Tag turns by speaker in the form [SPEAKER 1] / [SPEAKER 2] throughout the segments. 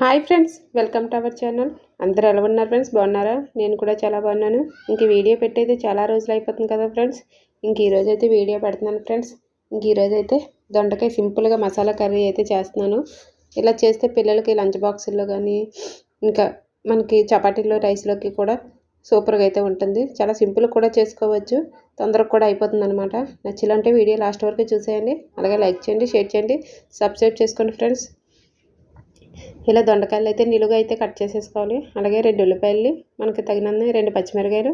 [SPEAKER 1] Hi friends welcome to our channel. అందరూ ఎలా ఉన్నారు ఫ్రెండ్స్? బాగున్నారా? నేను కూడా చాలా బాగున్నాను. ఇంక వీడియో పెట్టయితే చాలా రోజులు అయిపోతుంది కదా ఫ్రెండ్స్? ఇంక ఈరోజు అయితే వీడియో పెడుతున్నాను ఫ్రెండ్స్. ఇంక ఈరోజు అయితే దొండకాయ సింపుల్గా మసాలా కర్రీ అయితే చేస్తున్నాను. ఇలా చేస్తే పిల్లలకి లంచ్ బాక్సుల్లో కానీ ఇంకా మనకి చపాతీలో రైస్లోకి కూడా సూపర్గా అయితే ఉంటుంది. చాలా సింపుల్ కూడా చేసుకోవచ్చు. తొందరగా కూడా అయిపోతుంది అనమాట నచ్చిలంటే వీడియో లాస్ట్ వరకు చూసేయండి. అలాగే లైక్ చేయండి షేర్ చేయండి. సబ్స్క్రైబ్ చేసుకోండి ఫ్రెండ్స్. ఇలా దొండకాయలు అయితే నిలుగా అయితే కట్ చేసేసుకోవాలి. అలాగే రెండు ఉల్లిపాయలు మనకి తగినంత రెండు పచ్చిమిరకాయలు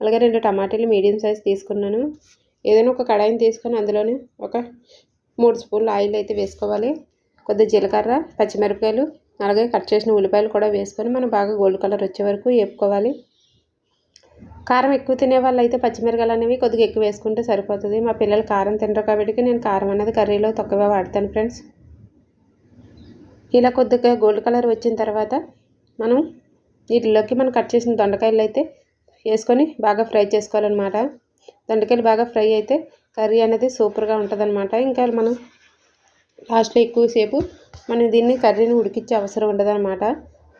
[SPEAKER 1] అలాగే రెండు టమాటాలు మీడియం సైజ్ తీసుకున్నాను. ఏదైనా ఒక కడాయిని తీసుకొని అందులోనే ఒక మూడు స్పూన్లు ఆయిల్ అయితే వేసుకోవాలి. కొద్దిగా జీలకర్ర పచ్చిమిరపకాయలు అలాగే కట్ చేసిన ఉల్లిపాయలు కూడా వేసుకొని మనం బాగా గోల్డ్ కలర్ వచ్చే వరకు వేపుకోవాలి. కారం ఎక్కువ తినే వాళ్ళు అయితే పచ్చిమిరకాయలు అనేవి కొద్దిగా ఎక్కువ వేసుకుంటే సరిపోతుంది. మా పిల్లలు కారం తినరు కాబట్టి నేను కారం అనేది కర్రీలో తక్కువగా వాడతాను ఫ్రెండ్స్. ఇలా కొద్దిగా గోల్డ్ కలర్ వచ్చిన తర్వాత మనం వీటిలోకి మనం కట్ చేసిన దొండకాయలు అయితే వేసుకొని బాగా ఫ్రై చేసుకోవాలన్నమాట. దొండకాయలు బాగా ఫ్రై అయితే కర్రీ అనేది సూపర్గా ఉంటుందన్నమాట. ఇంకా మనం లాస్ట్లో ఎక్కువసేపు మనం దీన్ని కర్రీని ఉడికించే అవసరం ఉండదన్నమాట.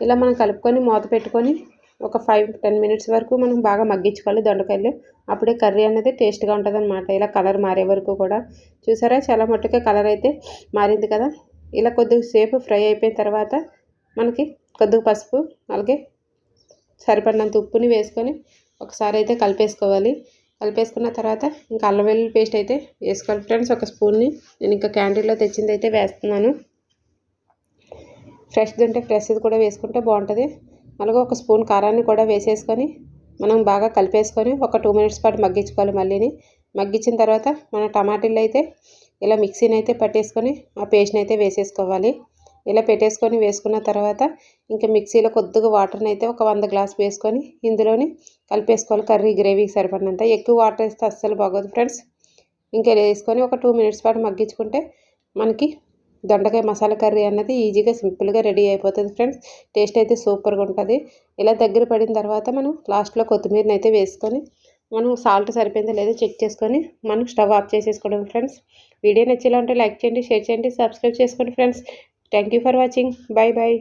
[SPEAKER 1] ఇలా మనం కలుపుకొని మూత పెట్టుకొని ఒక ఫైవ్ టెన్ మినిట్స్ వరకు మనం బాగా మగ్గించుకోవాలి దొండకాయలు. అప్పుడే కర్రీ అనేది టేస్ట్గా ఉంటుంది అనమాట ఇలా కలర్ మారే వరకు కూడా. చూసారా? చాలా మట్టుగా కలర్ అయితే మారింది కదా? ఇలా కొద్దిగా సేపు ఫ్రై అయిపోయిన తర్వాత మనకి కొద్దిగా పసుపు అలాగే సరిపడినంత ఉప్పుని వేసుకొని ఒకసారి అయితే కలిపేసుకోవాలి. కలిపేసుకున్న తర్వాత ఇంకా అల్లం వెల్లుల్లి పేస్ట్ అయితే వేసుకోవాలి. ఫ్రెండ్స్ ఒక స్పూన్ని నేను ఇంకా క్యాంటీన్లో తెచ్చింది అయితే వేస్తున్నాను. ఫ్రెష్ది ఉంటే ఫ్రెష్ది కూడా వేసుకుంటే బాగుంటుంది. అలాగే ఒక స్పూన్ కారాన్ని కూడా వేసేసుకొని మనం బాగా కలిపేసుకొని ఒక టూ మినిట్స్ పాటు మగ్గించుకోవాలి మళ్ళీని. మగ్గించిన తర్వాత మన టమాటీలు అయితే ఇలా మిక్సీని అయితే పట్టేసుకొని ఆ పేస్ట్ని అయితే వేసేసుకోవాలి. ఇలా పెట్టేసుకొని వేసుకున్న తర్వాత ఇంకా మిక్సీలో కొద్దిగా వాటర్ని అయితే ఒక వంద గ్లాస్ వేసుకొని ఇందులోని కలిపేసుకోవాలి కర్రీ గ్రేవీకి సరిపడినంత. ఎక్కువ వాటర్ వేస్తే అస్సలు బాగోదు ఫ్రెండ్స్. ఇంకా వేసుకొని ఒక టూ మినిట్స్ పాటు మగ్గించుకుంటే మనకి దొండకాయ మసాలా కర్రీ అన్నది ఈజీగా సింపుల్గా రెడీ అయిపోతుంది ఫ్రెండ్స్. టేస్ట్ అయితే సూపర్గా ఉంటుంది. ఇలా దగ్గర పడిన తర్వాత మనం లాస్ట్లో కొత్తిమీరని అయితే వేసుకొని మనం సాల్ట్ సరిపోయిందో లేదో చెక్ చేసుకొని మనం స్టవ్ ఆఫ్ చేసేసుకోవడం ఫ్రెండ్స్. వీడియో నచ్చేలా ఉంటే లైక్ చేయండి షేర్ చేయండి సబ్స్క్రైబ్ చేసుకోండి friends. Thank for watching bye bye